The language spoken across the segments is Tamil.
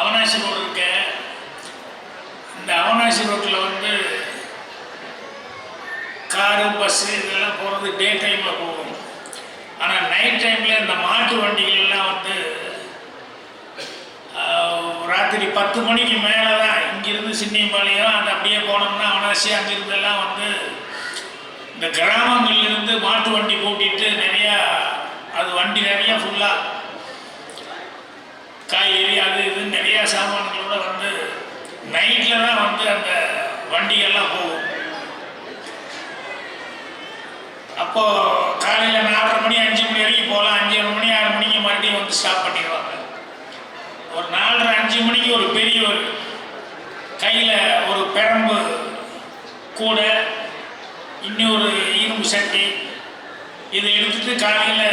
அவனாசி ரோடு இருக்க. இந்த அவனாசி ரோட்டில் வந்து காரு பஸ்ஸு இதெல்லாம் போகிறது டே டைமில் போகும். ஆனால் நைட் டைமில் இந்த மாட்டு வண்டிகள்லாம் வந்து ராத்திரி பத்து மணிக்கு மேலே தான் இங்கிருந்து சின்னியம்பாளையம் அது அப்படியே போனோம்னா அவனாசி அங்கிருந்தெல்லாம் வந்து இந்த கிராமங்கள்லேருந்து மாட்டு வண்டி கூட்டிகிட்டு நிறையா அது வண்டி நிறையா ஃபுல்லாக காய்கறி அது இது நிறையா சாமான்களோட வந்து நைட்டில் தான் வந்து அந்த வண்டிகள்லாம் போகும். அப்போது காலையில் நாலரை மணி அஞ்சு மணி வரைக்கும் போகலாம். அஞ்சு மணி ஆறு மணிக்கு மறுபடியும் வந்து ஸ்டாப் பண்ணிடுவாங்க. ஒரு நாலரை அஞ்சு மணிக்கு ஒரு பெரியவர் கையில் ஒரு பெரம்பு கூட இன்னொரு இரும்பு சட்டி இதை எடுத்துட்டு காலையில்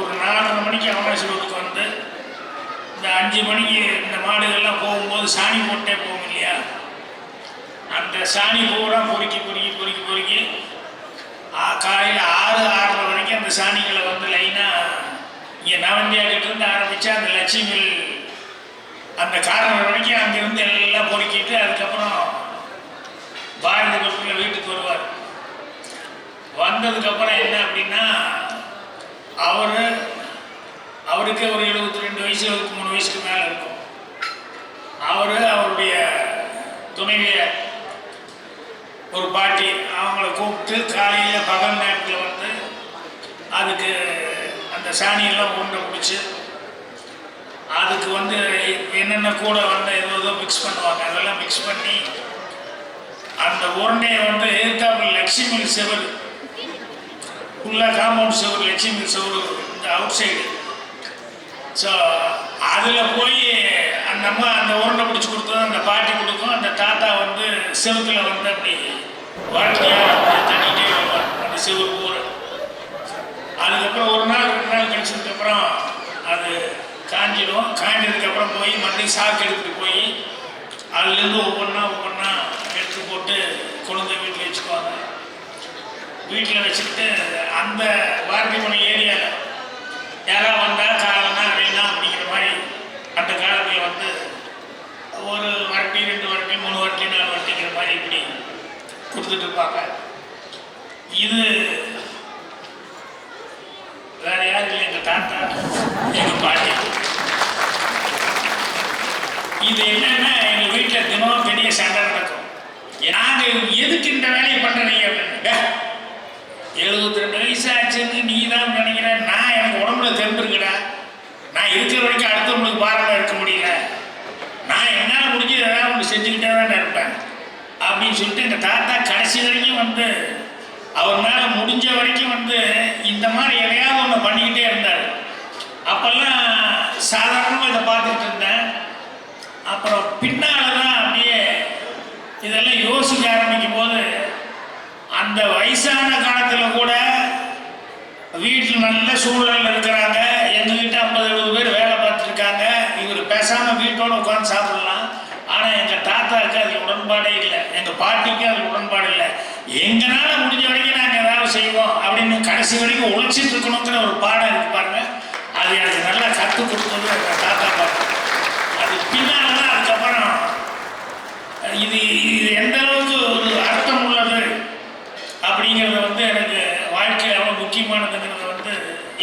ஒரு நாலரை மணிக்கு அவகாசத்துக்கு வந்து இந்த அஞ்சு மணிக்கு இந்த மாடுகள்லாம் போகும்போது சாணி போட்டே போகும் இல்லையா? அந்த சாணி பூரா பொறுக்கி பொறுக்கி பொறுக்கி பொறுக்கி காலையில் ஆறு ஆறரை வரைக்கும் அந்த சாணிகளை வந்து லைனாக இங்கே நவந்தியாகிட்ட ஆரம்பித்தா அந்த லட்சுமிகள் அந்த காரணம் வரைக்கும் அங்கேருந்து எல்லாம் பொறுக்கிட்டு அதுக்கப்புறம் பாரதி பக்கத்தில் வீட்டுக்கு வருவார். வந்ததுக்கப்புறம் என்ன அப்படின்னா அவர் அவருக்கு ஒரு எழுபத்தி ரெண்டு வயசு எழுபத்தி மூணு வயசுக்கு மேலே இருக்கும். அவர் அவருடைய துணைவிய ஒரு பாட்டி அவங்கள கூப்பிட்டு காலையில் பகல் நேரத்தில் வந்து அதுக்கு அந்த சாணியெல்லாம் உருண்டை பிடிச்சி அதுக்கு வந்து என்னென்ன கூட வந்து ஏதோ ஏதோ மிக்ஸ் பண்ணுவாங்க. அதெல்லாம் மிக்ஸ் பண்ணி அந்த உருண்டையை வந்து எதிர்த்தாப்புல லட்சுமி செவல் ஃபுல்லாக காம்பவுண்ட் செவர் லட்சுமி செவரு இந்த அவுட் சைடு ஸோ அதில் போய் அந்த அம்மா அந்த உருண்டை பிடிச்சி கொடுத்தது அந்த பாட்டி கொடுக்கும் அந்த தாத்தா வந்து செவத்தில் வந்து அப்படி வாழ்க்கையாக தண்ணிக்கிட்டே வருவார். அந்த செவரு ஊர். அதுக்கப்புறம் ஒரு நாள் ரெண்டு நாள் கழிச்சதுக்கப்புறம் அது காஞ்சிடும். காஞ்சதுக்கப்புறம் போய் மறுபடியும் சாக்கு எடுத்துகிட்டு போய் அதுலேருந்து ஒவ்வொன்றா ஒவ்வொன்றா எடுத்து போட்டு கொழுந்த வீட்டில் வச்சுக்குவாங்க. வீட்டில் வச்சுக்கிட்டு அந்த பாரதிமணி ஏரியாவில் யாராவது வந்தால் காலம்னா அப்படின்னா அப்படிங்கிற மாதிரி அந்த காலத்தில் வந்து ஒரு வரட்டி ரெண்டு வரட்டி மூணு வரட்டி நாலு வரட்டிங்கிற மாதிரி இப்படி கொடுத்துட்டு இருப்பாங்க. இது வேற யாரும் இல்லை எங்கள் தாத்தா எங்கள் பாட்டி. இது என்னன்னா எங்கள் வீட்டில் தினம் பெரிய சண்டை நடக்கும். நாங்கள் எதுக்கு இந்த வேலையை பண்ணுறீங்க அப்படின்னு? எழுபத்தி ரெண்டு வயசு ஆச்சுன்னு நீ தான் நினைக்கிற. நான் எனக்கு உடம்புல தெரிஞ்சிருக்கிறேன் நான் இருக்கிற வரைக்கும் அடுத்தவங்களுக்கு பாரமாக இருக்க முடியல நான் என்னால் முடிஞ்சு ஏதாவது ஒன்று செஞ்சுக்கிட்டே தான் இருப்பேன். அப்படின்னு சொல்லிட்டு எங்கள் தாத்தா கடைசி வரைக்கும் வந்து அவர் மேலே முடிஞ்ச வரைக்கும் வந்து இந்த மாதிரி எதையாவது ஒன்று பண்ணிக்கிட்டே இருந்தார். அப்போல்லாம் சாதாரணமாக இதை பார்த்துட்டு இருந்தேன். அப்புறம் பின்னால் தான் அப்படியே இதெல்லாம் யோசிக்க ஆரம்பிக்கும் போது அந்த வயசான காலத்தில் கூட வீட்டில் நல்ல சூழலில் இருக்கிறாங்க. எங்ககிட்ட ஐம்பது எழுபது பேர் வேலை பார்த்துருக்காங்க இவர் பேசாமல் வீட்டோடு உட்காந்து சாப்பிடலாம். ஆனால் எங்கள் தாத்தாவுக்கு அது உடன்பாடே இல்லை. எங்கள் பாட்டிக்கு அது உடன்பாடு இல்லை. எங்களால முடிஞ்ச வரைக்கும் நாங்கள் ஏதாவது செய்வோம் அப்படின்னு கடைசி வரைக்கும் உழைச்சிட்டு இருக்கணுங்கிற ஒரு பாடம் இருக்கு பாருங்க. அது எனக்கு நல்லா கற்றுக் கொடுத்தது எங்கள் தாத்தா பாட்டு. அது பின்னால் தான் அதுக்கப்புறம் இது இது எந்த அளவுக்கு ஒரு அர்த்தம் உள்ளது அப்படிங்கிறத வந்து எனக்கு வாழ்க்கையில் எவ்வளோ முக்கியமானதுங்கிறத வந்து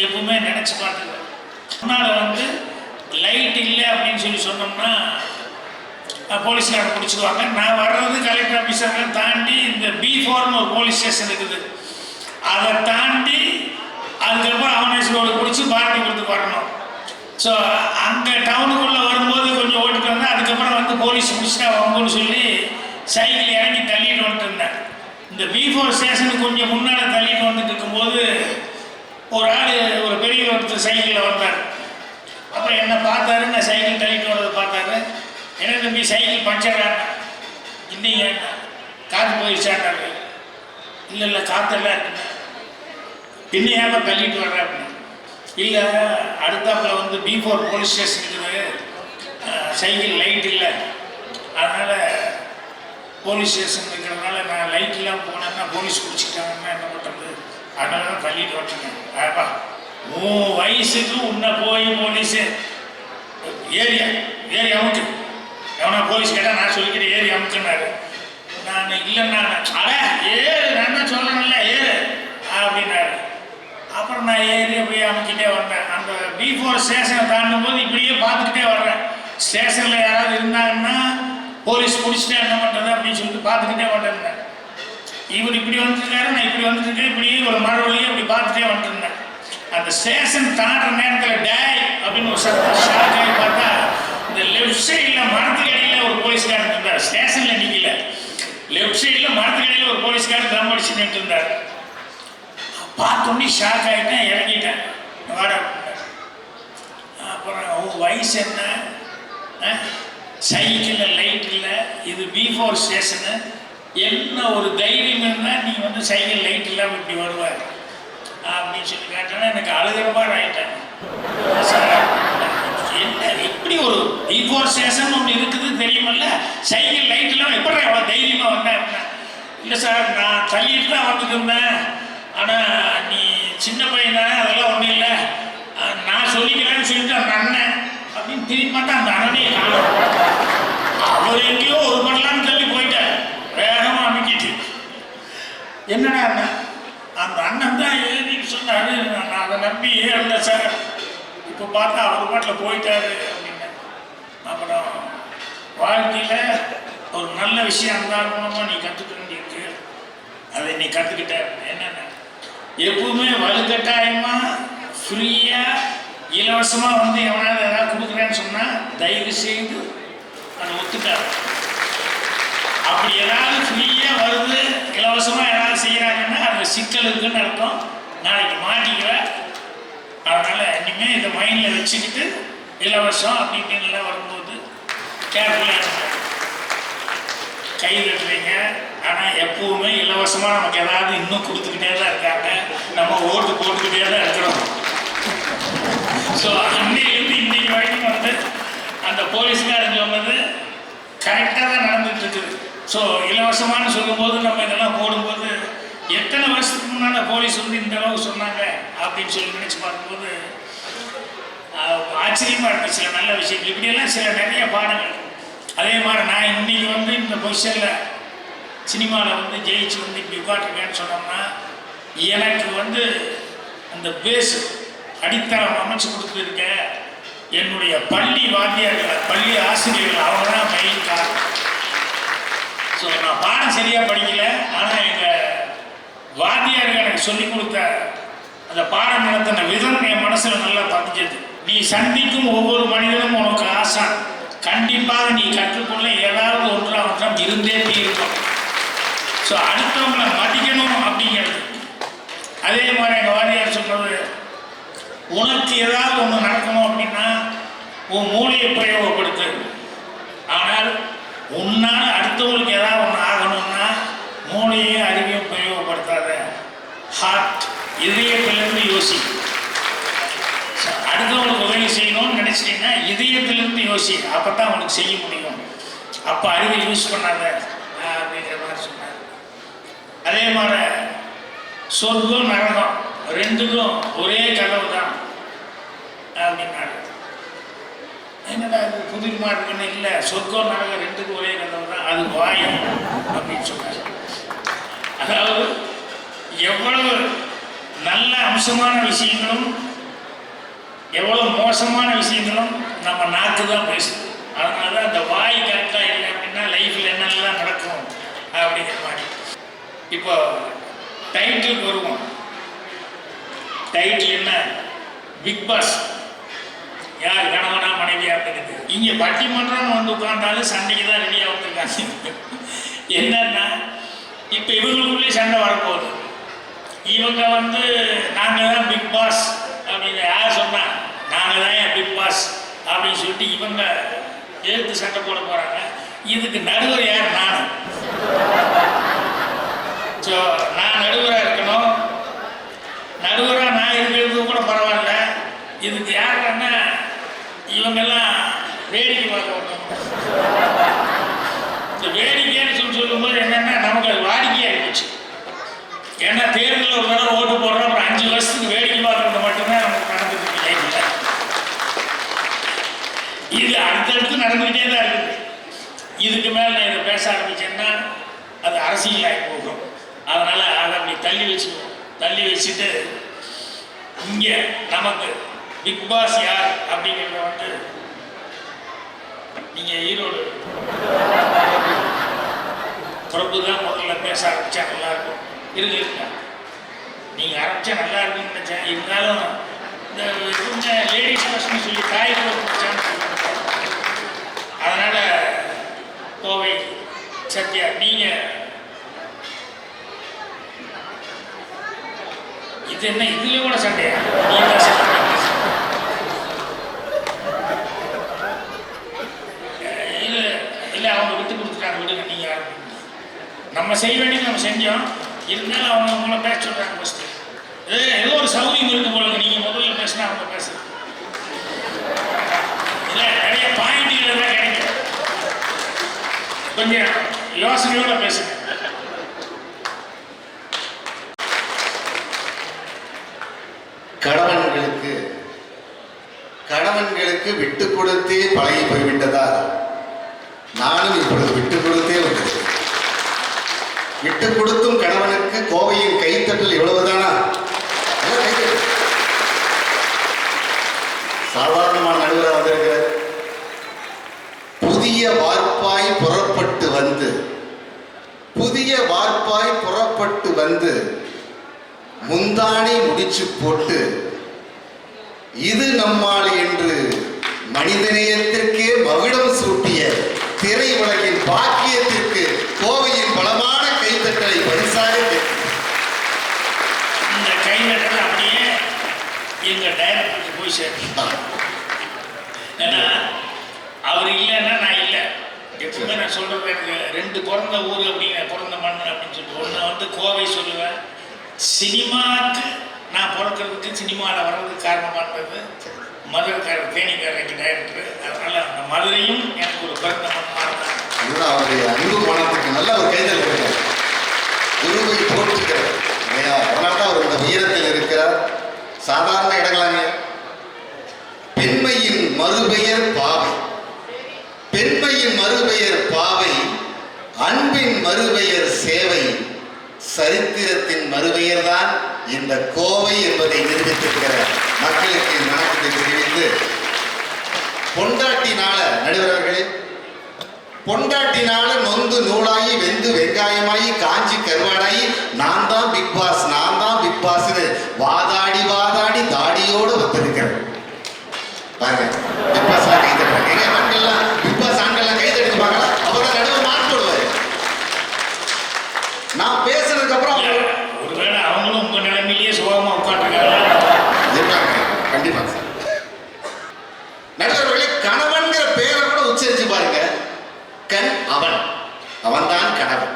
எப்பவுமே நினச்சி பார்த்துக்கிறேன் முன்னால் வந்து லைட் இல்லை அப்படின்னு சொல்லி சொன்னோம்னா அஹ், பிடிச்சிடுவாங்க. நான் வர்றது கலெக்டர் ஆஃபீஸர்லாம் தாண்டி இந்த பி ஃபோர்னு ஒரு போலீஸ் ஸ்டேஷன் இருக்குது. அதை தாண்டி அதுக்கப்புறம் அவனேஸ் ரோடு பிடிச்சி பாரதிபுரத்துக்கு வரணும். ஸோ அங்கே டவுனுக்குள்ளே வரும்போது கொஞ்சம் ஓட்டிட்டு வந்தேன். அதுக்கப்புறம் வந்து போலீஸ் பிடிச்சிட்டா வம்புன்னு சொல்லி சைக்கிள் இறங்கி தள்ளிட்டு வந்துட்டு இருந்தேன். இந்த பி ஃபோர் ஸ்டேஷனுக்கு கொஞ்சம் முன்னால் தள்ளிட்டு வந்துட்டு இருக்கும்போது ஒரு ஆள் ஒரு பெரிய ஒருத்தர் சைக்கிளில் வந்தார். அப்புறம் என்னை பார்த்தாரு நான் சைக்கிள் தள்ளிட்டு வரதை பார்த்தாரு. என்ன தம்பி சைக்கிள் பஞ்சர் இன்னைக்கு இல்லைங்க காற்று போயிடுச்சாண்டாரு இல்லை இல்லை காற்றெல்லாம் இருக்குண்ணா பின்ன ஏன் தள்ளிட்டு வர்ற அப்படின்னு? இல்லை அடுத்தாப்புல வந்து பி ஃபோர் போலீஸ் ஸ்டேஷன் இருக்குது. சைக்கிள் லைட் இல்லை. அதனால் போலீஸ் ஸ்டேஷன் இருக்கிறதுனால நான் லைட் இல்லாமல் போனேன்னா போலீஸ் குடிச்சிட்டாங்கன்னா என்ன பண்ணுறது அதனால தான் தள்ளிட்டு வரட்டுங்க ஆப்பா உன் வயசுக்கு உன்னை போய் போலீஸு ஏரியா ஏரியா அமுக்கு எவனா போலீஸ் கேட்டால் நான் சொல்லிக்கிட்டு ஏறி அமுச்சுனாரு நான் இல்லைன்னா அட ஏறு நான் சொல்லணும்ல ஏறு அப்படின்னாரு. அப்புறம் நான் ஏறி அப்படியே அமுக்கிட்டே வந்தேன். அந்த பி ஃபோர் ஸ்டேஷனை தாண்டும் போது இப்படியே பார்த்துக்கிட்டே வர்றேன். ஸ்டேஷனில் யாராவது இருந்தாங்கன்னா போலீஸ் பிடிச்சிட்டே என்ன பண்ணுறது அப்படின்னு சொல்லிட்டு பார்த்துக்கிட்டே வந்துருந்தேன். இவர் இப்படி வந்துருக்காரு நான் இப்படி வந்துருக்கேன் இப்படியே ஒரு மழை வழியே இப்படி பார்த்துட்டே வந்துருந்தேன். அந்த ஸ்டேஷன் தாண்டுற நேரத்தில் டேய் அப்படின்னு ஒரு சத்தம் ஷாக் ஆகி பார்த்தா இந்த லெஃப்ட் சைடில் மரத்துக்கு இடையில ஒரு போலீஸ்காரன் இருந்தார். ஸ்டேஷனில் நிற்கல லெஃப்ட் சைடில் மரத்துக்கு இடையில ஒரு போலீஸ்காரன் தம் அடிச்சு நின்று இருந்தார் பார்த்தோன்னே ஷாக் ஆகிட்டேன் இறங்கிட்டேன். வாடா அப்புறம் உன் வயசு என்ன? சைக்கிளில் லைட் இல்லை இது பிஃபோர் ஸ்டேஷனு என்ன ஒரு தைரியம் இருந்தால் நீ வந்து சைக்கிள் லைட் இல்லாமல் இப்படி வருவார் அப்படின்னு சொல்லி கேட்டோன்னா எனக்கு அழுகிற மாதிரி ஆயிட்டேன் சார் என்ன இப்படி ஒரு பி ஃபோர் ஸ்டேஷன் ஒன்று இருக்குது தெரியுமல்ல சைக்கிள் லைட் இல்லாமல் எப்படி அவ்வளோ தைரியமாக வந்தேன் அப்படின்னா இல்லை சார் நான் தள்ளிட்டு தான் வந்துட்டு இருந்தேன் ஆனால் நீ சின்ன பையன்? தானே அதெல்லாம் ஒன்றும் இல்லை. நான் சொல்லிக்கிறேன்னு சொல்லிட்டு அந்த அண்ணன் அப்படின்னு திரும்பி பார்த்தா அந்த அண்ணனே காணும். அவர் எங்கேயோ ஒரு பண்ணலான்னு சொல்லி போயிட்டார். வேகமாக அமைக்கிட்டு. என்னடா அண்ணன் அந்த அண்ணன் தான் ஏறின்னு சொன்னாரு. நான் அதை நம்பி ஏறல சார். இப்போ பார்த்தா அவர் பாட்டில் போயிட்டாரு அப்படின்னு. அப்புறம் வாழ்க்கையில் ஒரு நல்ல விஷயம் இருந்தால் மூலமாக நீ கற்றுக்க வேண்டியிருக்கு. அதை நீ கற்றுக்கிட்ட என்னென்ன? எப்பவுமே வலுக்கட்டாயமாக ஃப்ரீயாக இலவசமாக வந்து எவனாவது ஏதாவது கொடுக்குறேன்னு சொன்னால் தயவு செய்து அதை ஒத்துக்காது. அப்படி ஏதாவது ஃப்ரீயாக வருது இலவசமாக ஏதாவது செய்கிறாங்கன்னா அது சிக்கல் இருக்குன்னு அர்த்தம். நாளைக்கு மாட்டிக்கிற. அதனால் இனிமேல் இதை மைண்டில் வச்சுக்கிட்டு இலவசம் அப்படின்னு வரும்போது கேர்ஃபுல்லாக கை கட்டுறீங்க ஆனால் எப்பவுமே இலவசமாக நமக்கு ஏதாவது இன்னும் கொடுத்துக்கிட்டே தான் இருக்காங்க. நம்ம ஓட்டு போட்டுக்கிட்டே தான் இருக்கிறோம். ஸோ அன்னையிலேருந்து இன்னைக்கு வரைக்கும் வந்து அந்த போலீஸ்காரங்க சொன்னது கரெக்டாக தான் நடந்துட்டு இருக்குது. ஸோ இலவசமானு சொல்லும்போது நம்ம இதெல்லாம் போடும்போது எத்தனை வருஷத்துக்கு முன்னால் போலீஸ் வந்து இந்த அளவுக்கு சொன்னாங்க அப்படின்னு சொல்லி நினச்சி பார்க்கும்போது ஆச்சரியமாக இருக்கும் சில நல்ல விஷயங்கள். இப்படியெல்லாம் சில நிறைய பாடங்கள். அதே மாதிரி நான் இன்னைக்கு வந்து இந்த பொசிஷனில் சினிமாவில் வந்து ஜெயிச்சு வந்து இப்படி உட்காந்துருக்கேன்னு சொன்னோம்னா எனக்கு வந்து அந்த பேஸ் அடித்தளம் அமைச்சு கொடுத்துருக்க என்னுடைய பள்ளி வாத்தியார்கள் பள்ளி ஆசிரியர்கள் அவங்க தான் மெயின் காரணம். ஸோ நான் பாடம் சரியாக படிக்கல ஆனால் எங்கள் வாத்தியார்கள் எனக்கு சொல்லிக் கொடுத்த அந்த பாடம் நடத்தின விதம் என் மனசில் நல்லா பதிஞ்சது. நீ சந்திக்கும் ஒவ்வொரு மனிதனும் உனக்கு ஆசான். கண்டிப்பாக நீ கற்றுக்கொள்ள ஏதாவது ஒன்றா ஒன்றாம் இருந்தே தீர்க்கும். ஸோ அடுத்தவங்களை மதிக்கணும் அப்படிங்கிறது. அதே மாதிரி எங்கள் வாரியார் சொல்கிறது உனக்கு ஏதாவது ஒன்று நடக்கணும் அப்படின்னா உன் மூளையை பிரயோகப்படுத்து. ஆனால் உன்னால் அடுத்தவங்களுக்கு ஏதாவது ஒன்று ஆகணும்னா மூளையும் அறிவையும் பிரயோகப்படுத்தாத. ஹார்ட் யோசி அப்போ தான் உனக்கு செய்ய முடியும். அப்போ அறிவை யூஸ் பண்ணாத அப்படிங்கிற மாதிரி சொன்னார். அதே மாதிரி சொர்க்கம் நரகம் ரெண்டுக்கும் ஒரே கதவு தான் அப்படின்னாரு. என்னடா இது புதுமா இருக்குன்னு இல்லை சொர்க்கம் நரகம் ரெண்டுக்கும் ஒரே கதவு தான் அது வாயம் அப்படின்னு சொன்னார். அதாவது எவ்வளவு நல்ல அம்சமான விஷயங்களும் எவ்வளவு மோசமான விஷயங்களும் நம்ம நாக்கு தான் பேசுது. அதனால தான் அந்த வாய் கரெக்டாக இல்லை அப்படின்னா லைஃப்பில் என்னெல்லாம் நடக்கும் அப்படிங்கிற மாதிரி. இப்போ டைட்டில் வருவோம். டைட்டில் என்ன? பிக் பாஸ் யார் கணவனா மனைவியா இருக்குது இங்கே பட்டிமன்றம் வந்து உட்காந்தாலும் சண்டைக்கு தான் ரெடியாக வந்துருக்காங்க. என்னன்னா இப்போ இவங்களுக்குள்ளே சண்டை வரப்போகுது. இவங்க வந்து நாங்கள் தான் பிக் பாஸ் அப்படின்னு யார் சொன்னா நாங்கள் தான் என் பிக் பாஸ் அப்படின்னு சொல்லிட்டு இவங்க எழுத்து சண்டை போட போகிறாங்க இதுக்கு நடுவர் யார்? நான். ஸோ நான் நடுவராக இருக்கணும். நடுவராக நான் இருக்கிறது கூட பரவாயில்ல. இதுக்கு யாருன்னா இவங்கெல்லாம் வேடிக்கை பார்க்கணும் இந்த வேடிக்கைன்னு சொல்லி சொல்லும்போது என்னென்னா நமக்கு அது வாடிக்கையாக இருந்துச்சு. ஏன்னா தேர்தலில் ஒரு தடவை ஓட்டு போடுறோம் அப்புறம் அஞ்சு வருஷத்துக்கு வேடிக்கை பார்க்கறது மட்டும்தான் நமக்கு நடந்துட்டு இருக்கு நடந்துகிட்டே தான் இருக்குது இதுக்கு மேல நான் இதை பேச ஆரம்பிச்சேன்னா அது அரசியலாகி போகும். அதனால அதை அப்படி தள்ளி வச்சுக்குவோம் தள்ளி வச்சுட்டு இங்க நமக்கு பிக் பாஸ் யார் அப்படிங்கிறத வந்து நீங்க ஈரோடு பிரபு தான் முதல்ல பேச ஆரம்பிச்சா நல்லா இருக்கும். இருங்க இருங்க. நீங்க ஆரம்பிச்சா நல்லா இருக்கும்னு நினச்சேன் இருந்தாலும் இந்த லேடிஸ் சொல்லி தாய் பிடிச்சான்னு சொல்லுவாங்க அதனால கோவை சத்யா நீங்க. இது என்ன இதுல கூட சண்டையா? நீங்க இல்ல அவங்க விட்டு கொடுத்துட்டாங்க விடுங்க நீங்க நம்ம செய்ய வேண்டியது நம்ம செஞ்சோம். இருந்தாலும் அவங்க உங்களை பேச சொல்றாங்க ஃபர்ஸ்ட் ஏதோ ஒரு சௌரியம் இருக்கு போல நீங்க முதல்ல பேசினா அவங்க பேசுறது. இல்ல நிறைய பாயிண்ட்கள் தான் கிடைக்கும். கொஞ்சம் யோசனையோட பேசுங்க கணவன்களுக்கு கணவன்களுக்கு விட்டு கொடுத்தே பழகி போய்விட்டதால் நானும் இப்பொழுது விட்டு கொடுத்தே வந்தேன். விட்டு கொடுத்தும் கணவனுக்கு கோவையின் கைத்தட்டல் எவ்வளவுதானா? சாதாரணமான நடுவராக வந்திருக்கிறார். புதிய வார்ப்பாய் புறப்பட்டு வந்து புதிய வார்ப்பாய் புறப்பட்டு வந்து முந்தானை முடிச்சு போட்டு இது நம்மால் என்று மனிதநேயத்திற்கே மகுடம் சூட்டிய திரை உலகின் பாக்கியத்திற்கு கோவையின் பலமான கைத்தட்டலை பரிசாக இந்த கைத்தட்டல் அப்படியே எங்க டைரக்டருக்கு போய் சேரும் ஏன்னா அவர் இல்லைன்னா நான் எப்பவுமே நான் சொல்றது எனக்கு ரெண்டு பிறந்த ஊர் அப்படிங்கிற பிறந்த மண் அப்படின்னு சொல்லிட்டு. ஒன்று வந்து கோவை சொல்லுவேன். சினிமாவுக்கு நான் பிறக்கிறதுக்கு சினிமாவில் வர்றதுக்கு காரணமானது மதுரைக்காரர் தேனிக்காரங்க டைரக்டர் அதனால அந்த மதுரையும் எனக்கு ஒரு பிறந்த மண் அவருடைய அன்பு மனத்துக்கு நல்ல ஒரு கைதல் குருவை போற்றுகிறார் இல்லையா அதனால தான் அவர் இந்த உயரத்தில் இருக்கிறார். சாதாரண இடங்களாங்க. பெண்மையின் மறுபெயர் பாவை. பெண்மையின் மறுபெயர் பாவை அன்பின் மறுபெயர் சேவை சரித்திரத்தின் மறுபெயர் தான் இந்த கோவை என்பதை நிரூபித்திருக்கிற மக்களுக்கு வணக்கத்தை தெரிவித்து பொண்டாட்டினால நடுவர்களே பொண்டாட்டினால நொந்து நூலாகி வெந்து வெங்காயம் காஞ்சி கருவாடாகி நான் தான் பிக் பாஸ் நான் தான் பிக் பாஸ்னு வாதாடி வாதாடி தாடியோடு வந்திருக்கிறேன் பாருங்க பிக் பாஸ் கை தட்டுறாங்க எங்க ஆண்கள்லாம் பிக் பாஸ் ஆண்கள்லாம் கை தட்டி பார்க்கலாம் அப்பதான் நடுவு மார்க் போடுவாரு நான் பேசுனதுக்கு அப்புறம் இல்ல, அவங்க ஒருவேளை அவங்களும் உங்க நிலைமையிலேயே சுகமா உட்காந்துருக்காங்க இருக்காங்க கண்டிப்பா சார் நடுவர்களே கணவன்கிற பேரை கூட உச்சரிச்சு பாருங்க கண் அவன் அவன்தான் கணவன்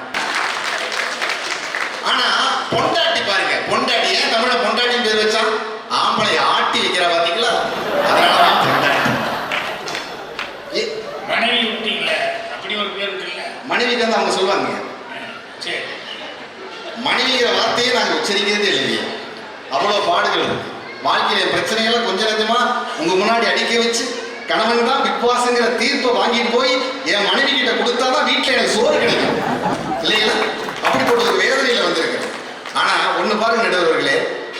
ஆனா பொண்டாட்டி பாருங்க பொண்டாட்டி ஏன் தமிழ பொண்டாட்டி பேர் வச்சான் ஆம்பளை ஆட்டி வைக்கிறா பாத்தீங்களா அதனாலதான் பொண்டாட்டி ஏ, மனைவி விட்டீங்கள அப்படி ஒரு பேர் இருக்குல்ல மனைவிக்கு வந்து அவங்க சொல்லுவாங்க சரி மனைவிங்கிற வார்த்தையை நாங்கள் உச்சரிக்கிறதே இல்லையா. அவ்வளோ பாடுகள் இருக்கு. வாழ்க்கையில பிரச்சனைகளை கொஞ்சம் கொஞ்சமா உங்கள் முன்னாடி அடிக்க வச்சு கணவன் தான் பிக் பாஸ்ங்கிற தீர்ப்பை வாங்கிட்டு போய் என் மனைவி கிட்ட கொடுத்தா தான் வீட்டில் எனக்கு சோறு கிடைக்கும். இல்லைங்களா? அப்படிப்பட்ட ஒரு வேதனையில் வந்திருக்கிறேன். ஆனால் ஒன்று பாருங்க நடுவர்களே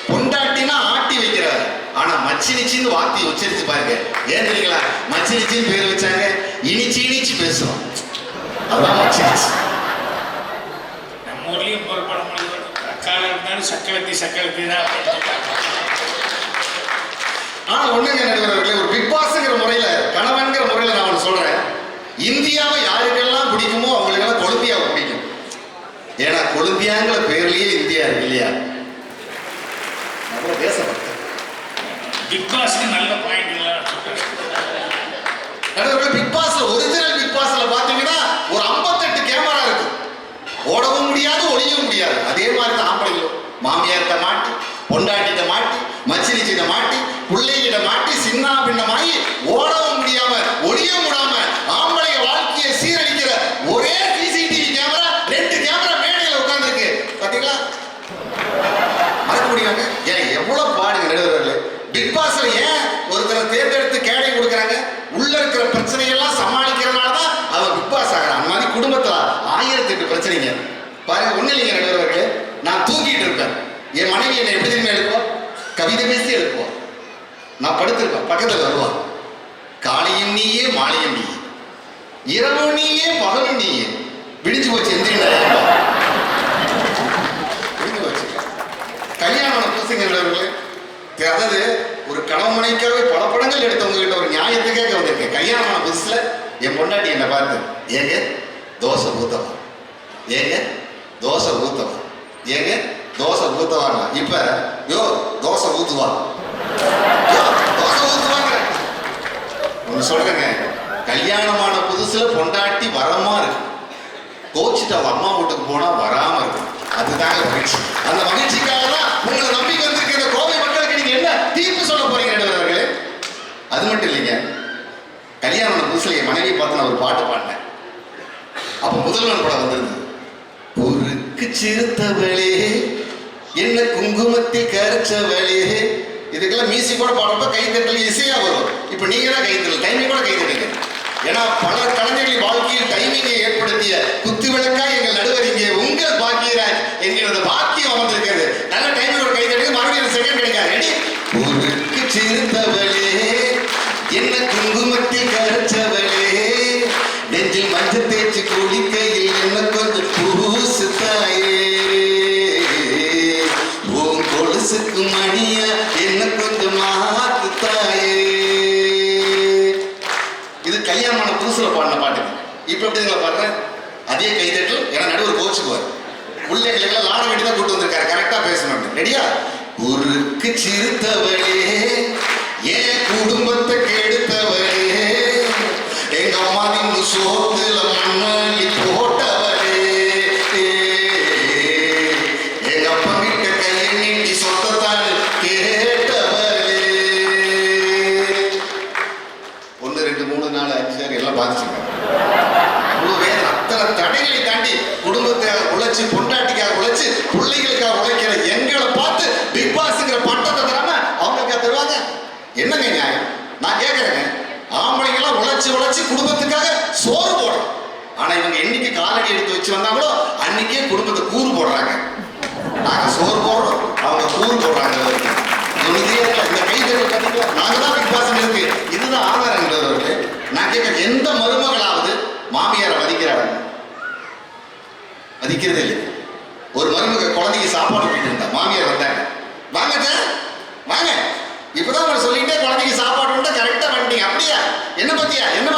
பொண்டாட்டினா ஆட்டி வைக்கிறார். மச்சி மச்சினிச்சின்னு வார்த்தையை உச்சரித்து பாருங்க. ஏன் தெரியுங்களா? மச்சினிச்சின்னு பேர் வச்சாங்க. இனிச்சு இனிச்சு பேசுவோம் அதான் மச்சினிச்சு நம்ம ஊர்லயும் ஒரு பழமொழி வருது. அக்கால இருந்தாலும் சக்களத்தி சக்களத்தி தான் அப்படின்னு சொல்றாங்க. ஆனா ஒண்ணுங்க நடுவர்களே ஒரு பிக் பாஸ்ங்கிற முறையில கணவன்கிற முறையில நான் ஒண்ணு சொல்றேன். இந்தியாவை யாருக்கெல்லாம் பிடிக்குமோ அவங்களுக்கெல்லாம் கொலம்பியாவை பிடிக்கும் ஏன்னா கொலம்பியாங்கிற பேர்லயே இந்தியா இருக்கு இல்லையா? தேசப்பட்ட பிக் பாஸ்க்கு நல்ல நடுவர்களே பிக் பாஸ்ல ஒரிஜினல் பிக் பாஸ்ல பாத்தீங்கன்னா ஒரு 58 கேமரா இருக்கு ஓடவும் முடியாது ஒளியவும் முடியாது அதே மாதிரி தான் ஆம்பளைங்களும் மாமியார்கிட்ட மாட்டி பொண்டாட்டிட்ட மாட்டி மச்சினிச்சிட்ட மாட்டி பிள்ளைகிட மாட்டி சின்ன பின்னமாகி ஓடவும் முடியாம ஒளிய முடாம ஆம்பளைய வாழ்க்கையை சீரழிக்கிற ஒரே சிசிடிவி கேமரா ரெண்டு கேமரா மேடையில உட்கார்ந்துருக்கு. பாத்தீங்களா? மறக்க முடியாங்க ஏன் எவ்வளவு பாடுங்க நடுவர்கள். பிக் பாஸ்ல ஏன் ஒருத்தரை தேர்ந்தெடுத்து கேடை கொடுக்குறாங்க? உள்ள இருக்கிற பிரச்சனையெல்லாம் சமாளிக்கிறனால தான் அவன் பிக் பாஸ் ஆகிறான் பாருங்க ஒண்ணு இல்லைங்க நடுவர்களே. நான் தூங்கிட்டு இருப்பேன் என் மனைவி என்னை எப்படி திரும்ப எடுப்போம் கவிதை பேசி எழுப்புவான் நான் படுத்திருப்பேன் பக்கத்தில் வருவான் காலையும் நீயே மாலையும் நீயே. இரவு நீயே பகலும் நீயே. விடிஞ்சு போச்சு எந்திரினா விடிஞ்சு போச்சு. கல்யாணம் பூசிங்க அதாவது ஒரு கணவனைக்காகவே பல படங்கள் எடுத்தவங்க கிட்ட ஒரு நியாயத்துக்காக வந்திருக்கேன். கல்யாணம் புதுசுல என் பொண்டாட்டி என்னை பார்த்து ஏங்க தோசை ஊத்தவா? ஏங்க தோசை ஊத்தவா? ஏங்க தோசை ஊத்தவாங்க. இப்ப யோ தோசை ஊத்துவா. தோசை ஊத்துவாங்க. ஒன்று சொல்றேங்க கல்யாணமான புதுசுல பொண்டாட்டி வரமா இருக்கு கோச்சிட்டு அவள் அம்மா வீட்டுக்கு போனா வராம இருக்கும். அதுதாங்க மகிழ்ச்சி. அந்த மகிழ்ச்சிக்காக தான் உங்களை நம்பிக்கை வந்திருக்க. இந்த கோவை மக்களுக்கு நீங்க என்ன தீர்ப்பு சொல்ல போறீங்க நடுவர்களே அது மட்டும் இல்லைங்க. கல்யாணம் ஆன புதுசுல என் மனைவியை பார்த்து நான் ஒரு பாட்டு பாடினேன். அப்ப முதல்வன் படம் வந்திருந்தது. பொறுக்கு சிறுத்தவளே என்ன குங்குமத்தில் கரைச்சவளே இதுக்கெல்லாம் மியூசிக் கூட பாடுறப்ப கைத்தட்டல் இசையா வரும். இப்போ நீங்க தான் கைத்தட்டல் டைமிங் கூட கைத்தட்டுங்க ஏன்னா பல கலைஞர்களின் வாழ்க்கையில் டைமிங்கை ஏற்படுத்திய குத்து விளக்கா எங்கள் நடுவர் இங்கே உங்கள் பாக்கியராஜ் என்கிறது பாக்கியம் அமர்ந்திருக்கிறது. நல்ல டைமிங் ஒரு கைத்தட்டுங்க மறுபடியும் செகண்ட் கிடைக்காது. ரெடி பொறுக்கு சிறுத்தவளே என்ன குங்குமத்தில் கரு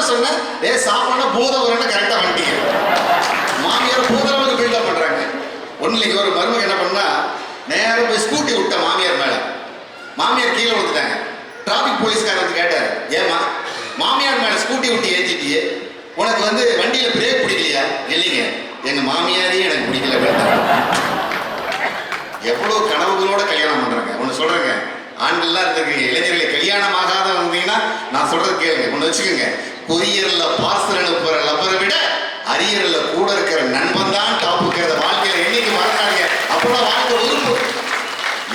பத்தியா என்னமா ஏ சாப்பாடு பூதம் வரணும் கரெக்டா மாமியார் பூதளவுக்கு பில்டப் பண்றாங்க. ஒண்ணு ஒரு மருமக என்ன பண்ணா நேரம் போய் ஸ்கூட்டி விட்ட மாமியார் மேலே. மாமியார் கீழே விழுந்துட்டாங்க. டிராஃபிக் போலீஸ்காரர் வந்து கேட்டார் ஏமா மாமியார் மேலே ஸ்கூட்டி விட்டு ஏற்றிட்டியே உனக்கு வந்து வண்டியில் பிரேக் பிடிக்கலையா? இல்லைங்க. எங்கள் மாமியாரே எனக்கு பிடிக்கல வேண்டாம் எவ்வளோ கனவுகளோட கல்யாணம் பண்ணுறாங்க ஒன்று சொல்கிறேங்க ஆண்கள்லாம் இருந்திருக்கீங்க. இளைஞர்களை கல்யாணம் ஆகாத வந்தீங்கன்னா நான் சொல்கிறது கேளுங்க. ஒன்று வச்சுக்கோங்க. கொரியர்ல பார்சல் அனுப்புற நபரை விட அரியர்ல கூட இருக்கிற நண்பன் தான் டாப்புக்கிறத வாழ்க்கையில என்னைக்கு மறக்காதீங்க. அப்பதான் வாழ்க்கை உறுப்பு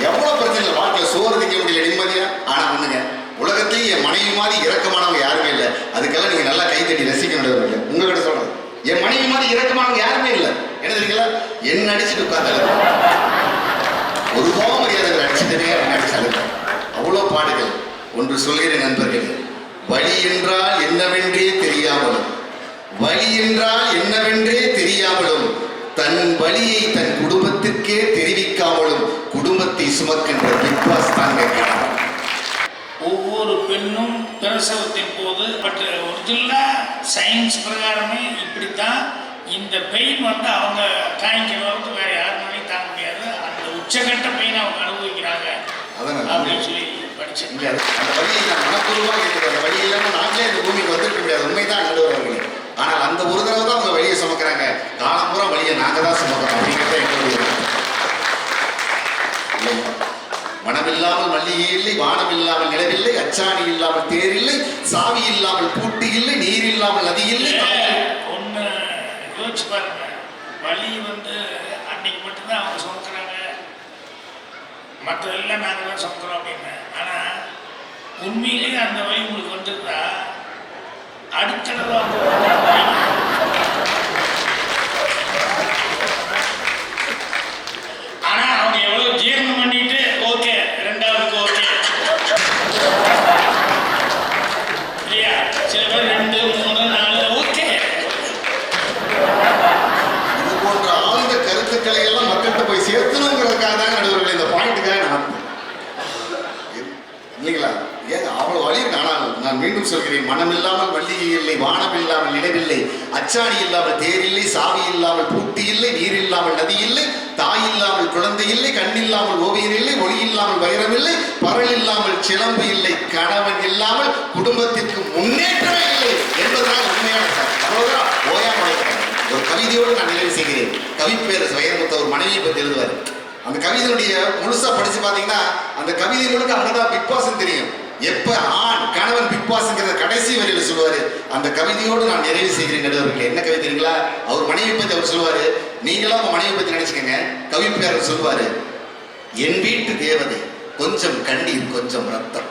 எவ்வளவு பிரச்சனை இல்லை வாழ்க்கையில சோறு திங்க முடியல நிம்மதியா? ஆனா ஒண்ணுங்க உலகத்திலேயே என் மனைவி மாதிரி இறக்கமானவங்க யாருமே இல்லை. அதுக்கெல்லாம் நீங்க நல்லா கைத்தட்டி ரசிக்க வேண்டியவங்க உங்ககிட்ட சொல்றேன். என் மனைவி மாதிரி இறக்கமானவங்க யாருமே இல்லை. என்ன தெரியுங்களா? என்ன அடிச்சுட்டு உட்கார்ந்தாலும் ஒரு கோப மரியாதை அடிச்சுட்டே அடிச்சாலும் அவ்வளோ பாடுகள். ஒன்று சொல்கிறேன் நண்பர்களே வழி என்றால் என்னவென்றே தெரியாமலும் வழி என்றால் என்னவென்றே தெரியாமலும் தன் வழியை தன் குடும்பத்திற்கே தெரிவிக்காமலும் குடும்பத்தை சுமக்கின்ற பிக் பாஸ் தாங்க ஒவ்வொரு பெண்ணும் பிரசவத்தின் போது பட் ஒரிஜினலாக சயின்ஸ் பிரகாரமே இப்படித்தான். இந்த பெயின் வந்து அவங்க தாங்கிக்கிற அளவுக்கு வேற யாருனாலையும் தாங்க முடியாது. அந்த உச்சகட்ட பெயின் அவங்க அனுபவிக்கிறாங்க. அப்படின்னு சொல்லி படிச்சேன் முடியாது. அந்த வழியை நான் மனப்பூர்வமாக இருக்குது அந்த வழி இல்லாமல் நாங்களே இந்த பூமிக்கு வந்திருக்க முடியாது. உண்மைதான் நடுவர்களே ஆனால் அந்த ஒரு தடவை தான் அவங்க வழியை சுமக்கிறாங்க. காலம் பூரா வழியை நாங்கள் தான் சுமக்கிறோம் அப்படிங்கிறத எங்களுடைய? மனமில்லாமல் மல்லிகை இல்லை வானம் இல்லாமல் நிலவில்லை அச்சாணி இல்லாமல் தேர் இல்லை சாவி இல்லாமல் பூட்டு இல்லை நீர் இல்லாமல் நதி இல்லை ஒன்று யோசிச்சு பாருங்க. வலி வந்து அன்னைக்கு மட்டும்தான் அவங்க மற்ற எல்லாம் நாங்கள் சமுத்திரம் அப்படின்னு. ஆனால் உண்மையிலேயே அந்த வழி உங்களுக்கு வந்துருந்தா அடுத்தடவை ஆனால் அவங்க எவ்வளோ ஜீரணம் மீண்டும் சொல்கிறேன் மனம் இல்லாமல் வள்ளி இல்லை வானம் இல்லாமல் இடமில்லை அச்சாணி இல்லாமல் தேர் இல்லை சாவி இல்லாமல் பூட்டி இல்லை நீர் இல்லாமல் நதி இல்லை தாய் இல்லாமல் குழந்தை இல்லை கண் இல்லாமல் ஓவியர் இல்லை ஒளி இல்லாமல் வைரம் இல்லை பரல் இல்லாமல் சிலம்பு இல்லை கணவன் இல்லாமல் குடும்பத்திற்கு முன்னேற்றமே இல்லை என்பதுதான் உண்மையான சார் அவ்வளவுதான் ஓயா ஒரு கவிதையோடு நான் நிறைவு செய்கிறேன். கவிப்பேரரசு வைரமுத்த ஒரு மனைவியை பற்றி எழுதுவார். அந்த கவிதையினுடைய முழுசா படிச்சு பாத்தீங்கன்னா அந்த கவிதை முழுக்க அங்கதான் பிக் பாஸ் தெரியும். எப்ப ஆண் கணவன் பிக் பாஸ்ங்கிறத கடைசி வரியில சொல்லுவாரு அந்த கவிதையோடு நான் நிறைவு செய்கிறேன் நடுவர்களே. என்ன கவி தெரியுங்களா? அவர் மனைவி பத்தி அவர் சொல்லுவாரு. நீங்களாம் உங்க மனைவி பத்தி நினைச்சுக்கோங்க. கவிப்பேரர் சொல்லுவாரு என் வீட்டு தேவதை கொஞ்சம் கண்ணீர் கொஞ்சம் ரத்தம்.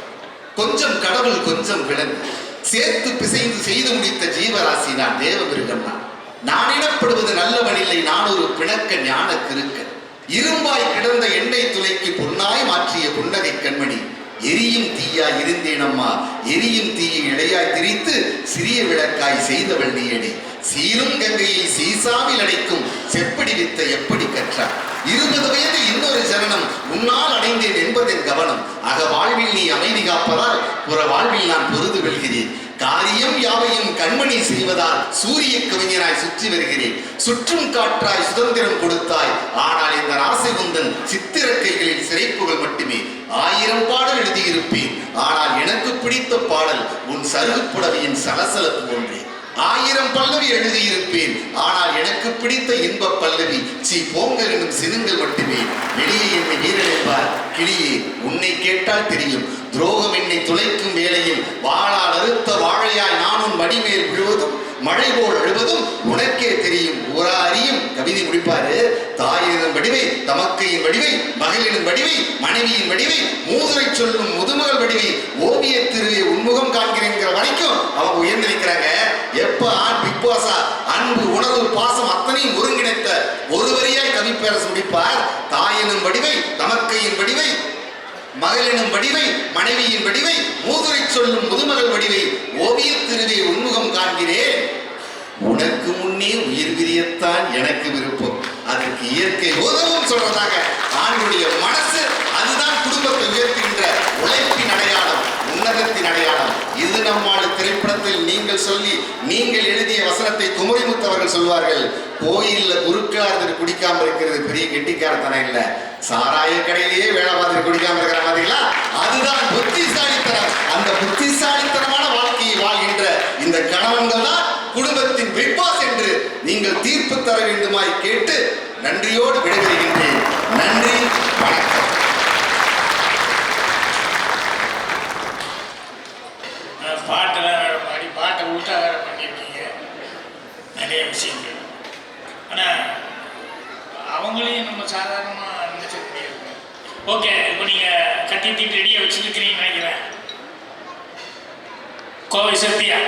கொஞ்சம் கடவுள் கொஞ்சம் விலங்கு. சேர்த்து பிசைந்து செய்து முடித்த ஜீவராசி நான் தேவ நான் நான் எனப்படுவது நல்லவன் இல்லை நான் ஒரு பிணக்க ஞான திருக்கன் இரும்பாய் கிடந்த எண்ணெய் துளைக்கு பொன்னாய் மாற்றிய புன்னகை கண்மணி. எரியும் தீயாய் இருந்தேன் அம்மா எரியும் தீயை இடையாய் திரித்து சிறிய விளக்காய் செய்தவள் நீயடி. சீலும் கங்கையை சீசாவில் அடைக்கும் செப்படி வித்த எப்படி கற்றார்? இருபது வயது இன்னொரு சரணம் உன்னால் அடைந்தேன் என்பதன் கவனம். அக வாழ்வில் நீ அமைதி காப்பதால் புற வாழ்வில் நான் பொருது வெல்கிறேன். காரியம் யாவையும் கண்மணி செய்வதால் சூரிய கவிஞராய் சுற்றி வருகிறேன். சுற்றும் காற்றாய் சுதந்திரம் கொடுத்தாய். ஆனால் இந்த ராசி குந்தன் சித்திர கைகளில் சிறைப்புகள் மட்டுமே. ஆயிரம் பாடல் எழுதியிருப்பேன். ஆனால் எனக்கு பிடித்த பாடல் உன் சருகு புடவையின் சலசலப்பு ஒன்றே. ஆயிரம் பல்லவி எழுதியிருப்பேன். ஆனால் எனக்கு பிடித்த இன்ப பல்லவி சி போங்கல் என்னும் சினுங்கள் மட்டுமே. வெளியே என்னை வீரழைப்பார் கிளியே உன்னை கேட்டால் தெரியும். துரோகம் என்னை துளைக்கும் வேளையில் வாழால் அறுத்த வாழையாய் நானும் மடிமேல் விழுவதும் மழை போல் அழுவதும் உனக்கே தெரியும். ஊரா அறியும் கவிதை முடிப்பாரு தாயினும் வடிவை தமக்கையின் வடிவை மகளின் வடிவை மனைவியின் வடிவை மூதுரை சொல்லும் முதுமகள் வடிவை ஓவிய திருவை உன்முகம் காண்கிறேங்கிற வரைக்கும் அவங்க உயர்ந்து நிற்கிறாங்க எப்ப ஆண் பிக் பாஸா அன்பு உணர்வு பாசம் அத்தனையும் ஒருங்கிணைத்த ஒருவரியாய் கவிப்பேரசு முடிப்பார். தாயினும் வடிவை தமக்கையின் வடிவை மகளினும் வடிவை மனைவியின் வடிவை மூதுரை சொல்லும் முதுமகள் வடிவை ஓவிய திருவை உன்முகம் காண்கிறேன். உனக்கு முன்னே உயிர் பிரியத்தான் எனக்கு விருப்பம். அதற்கு இயற்கை உதவும் சொல்றதாக ஆண்களுடைய மனசு அதுதான் குடும்பத்தை உயர்த்துகின்ற உழைப்பின் அடையாளம். உலகத்தின் அடையாளம். இது நம்மால் திரைப்படத்தில் நீங்கள் சொல்லி நீங்கள் எழுதிய வசனத்தை குமரிமுத்து அவர்கள் சொல்வார்கள். கோயில்ல குறுக்காரர் குடிக்காம இருக்கிறது பெரிய கெட்டிக்காரத்தனம் இல்ல. சாராய கடையிலேயே வேலை பார்த்துட்டு குடிக்காம இருக்கிற பாத்தீங்களா? அதுதான் புத்திசாலித்தனம். அந்த புத்திசாலித்தனமான வாழ்க்கையை வாழ்கின்ற இந்த கணவன்கள் தான் குடும்பத்தின் பிக்பாஸ் என்று நீங்கள் தீர்ப்பு தர வேண்டுமாய் கேட்டு நன்றியோடு விடைபெறுகின்றேன். நன்றி வணக்கம் அஹ் பாட்டெல்லாம் வேற பாடி பாட்டை உள்டா வேற பண்ணியிருக்கீங்க நிறைய விஷயங்கள் ஆனால் அவங்களையும் நம்ம சாதாரணமாக நினைச்சிக்க முடியாது ஓகே இப்போ நீங்கள் கட்டி தீட்டு ரெடியாக வச்சுருக்கிறீங்கன்னு நினைக்கிறேன். கோவை சத்யா.